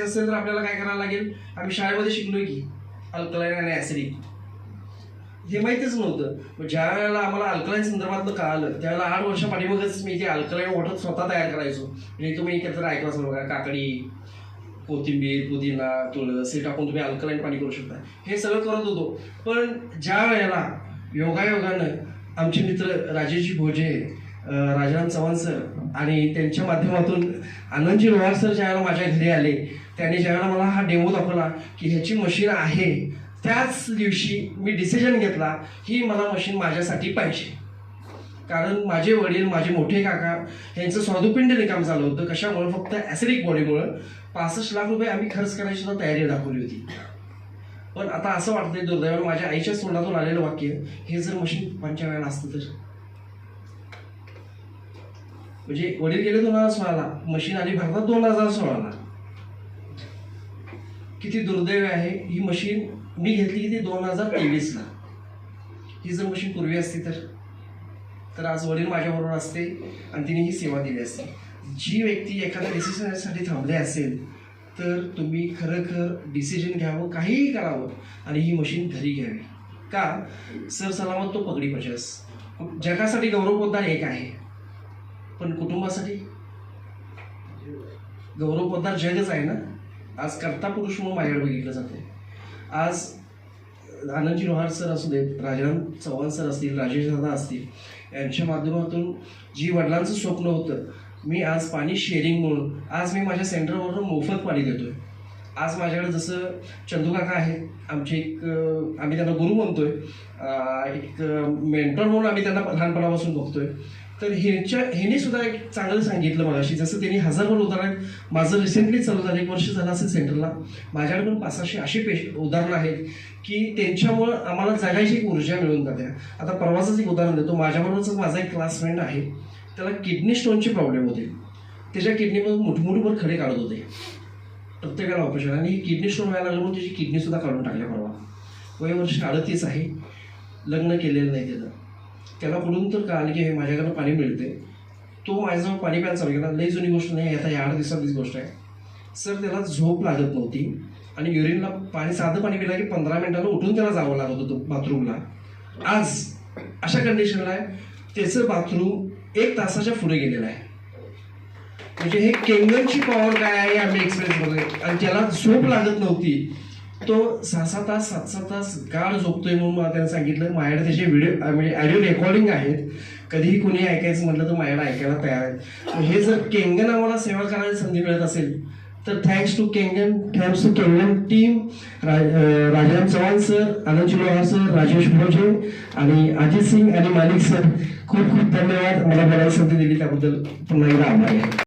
असेल तर आपल्याला काय करायला लागेल? आम्ही शाळेमध्ये शिकलोय की अल्कलाईन आणि ॲसिडिक हे माहितीच नव्हतं. मग ज्या वेळेला आम्हाला अल्कलाईन संदर्भातलं कळालं त्यावेळेला आठ वर्ष पाठीमागच मी जे अल्कलाईन वॉटर स्वतः तयार करायचो. म्हणजे तुम्ही एकत्र ऐकलं असेल बघा काकडी कोथिंबीर पुदिना तुळस हे टाकून तुम्ही अल्कलाईन पाणी करू शकता. हे सगळं करत होतो. पण ज्या वेळेला योगायोगानं आमचे मित्र राजेशजी भोजे राजाराम चव्हाण सर आणि त्यांच्या माध्यमातून आनंदजी लोहार सर ज्यावेळेला माझ्या घरी आले त्याने ज्यावेळेला मला हा डेमो दाखवला की ह्याची मशीन आहे त्याच दिवशी मी डिसिजन घेतला ही मला मशीन माझ्यासाठी पाहिजे. कारण माझे वडील माझे मोठे काका यांचं स्वादुपिंड रिकाम झालं होतं कशामुळं? फक्त ॲसिडिक बॉडीमुळं पासष्ट लाख रुपये आम्ही खर्च करायची सुद्धा तयारी दाखवली होती. पण आता असं वाटतंय दुर्दैवानं माझ्या आईच्याच तोंडातून आलेलं वाक्य हे जर मशीन पंच्या वेळेला असतं तर? म्हणजे वडील गेले दोन हजार सोळाला. मशीन आली भारतात दोन हजार सोळाला. किती दुर्दैव आहे ही मशीन मी घेतली किती दोन हजार तेवीसला. ही जर मशीन पूर्वी असती तर. तर आज वडील माझ्याबरोबर असते आणि तिने ही सेवा दिली असते. जी व्यक्ती एखाद्या डिसिजनसाठी थांबले असेल तर तुम्ही खरंखर डिसिजन घ्यावं काहीही करावं आणि ही मशीन घरी घ्यावी. का? सर सलामत तो पगडी पचस. जगासाठी गौरव पोद्दार एक आहे. पण कुटुंबासाठी गौरव पदार जगच आहे ना? आज कर्ता पुरुष म्हणून माझ्याकडे बघितलं जाते. आज आनंदजी लोहार सर असू देत राजाराम चव्हाण सर असतील राजेश दादा असतील यांच्या माध्यमातून जी वडिलांचं स्वप्न होतं मी आज पाणी शेअरिंग म्हणून आज मी माझ्या सेंटरवरून मोफत पाणी देतोय. आज माझ्याकडे जसं चंदूकाका आहे आहेत आमचे एक आम्ही त्यांना गुरु म्हणतोय. एक मेंटर म्हणून आम्ही त्यांना लहानपणापासून बघतोय. तर ह्यांच्या ह्याने सुद्धा एक चांगलं सांगितलं मगाशी जसं त्यांनी हजारभर उदाहरण माझं रिसेंटली चालू झालं एक वर्ष झालं असेल सेंटरला. माझ्याकडे पण पाचशे अशी पेश उदाहरणं आहेत की त्यांच्यामुळं आम्हाला जगायची एक ऊर्जा मिळून जाते. आता परवाचंच एक उदाहरण देतो. माझ्याबरोबरच माझा एक क्लास फ्रेंड आहे त्याला किडनी स्टोनचे प्रॉब्लेम होते. त्याच्या किडनीमधून मुठमुठभर खडे काढत होते. प्रत्येकाला ऑपरेशन आणि किडनी स्टोन व्हायला लागलं म्हणून त्याची किडनी सुद्धा काढून टाकल्या परवा. वय वर्ष अडतीस आहे. लग्न केलेलं नाही त्याचं. त्याला कुठून तर कळालं की हे माझ्याकडनं पाणी मिळते तो माझ्याजवळ पाणी प्यायला चालू केला. लई जुनी गोष्ट नाही आता या आठ दिवसातलीच गोष्ट आहे. सर त्याला झोप लागत नव्हती. आणि युरिनला पाणी साधं पाणी पिला की पंधरा मिनिटानं उठून त्याला जावं लागत होतं बाथरूमला आज अशा कंडिशनला आहे. त्याचं बाथरूम एक तासाच्या पुढे गेलेलं आहे. म्हणजे हे केंगनची पॉवर काय आहे आम्ही एक्सपिरियन्स बघतोय. आणि ज्याला झोप लागत नव्हती. तो सहा सहा तास सात सात तास गाढ झोपतोय म्हणून मला त्याने सांगितलं. माझ्याकडे त्याचे व्हिडिओ म्हणजे ऑडिओ रेकॉर्डिंग आहेत. कधीही कोणी ऐकायचं म्हटलं तर माझ्याकडे ऐकायला तयार आहेत. हे जर केंगन आम्हाला सेवा करायला संधी मिळत असेल तर thanks to Kengan thanks to Kengan team Rajaram Chavan sir Anand Lohar sir Rajesh Bhoje आणि अजित सिंग आणि मालिक सर खूप खूप धन्यवाद. मला बोलायला संधी दिली त्याबद्दल पुन्हा एकदा आभार आहे.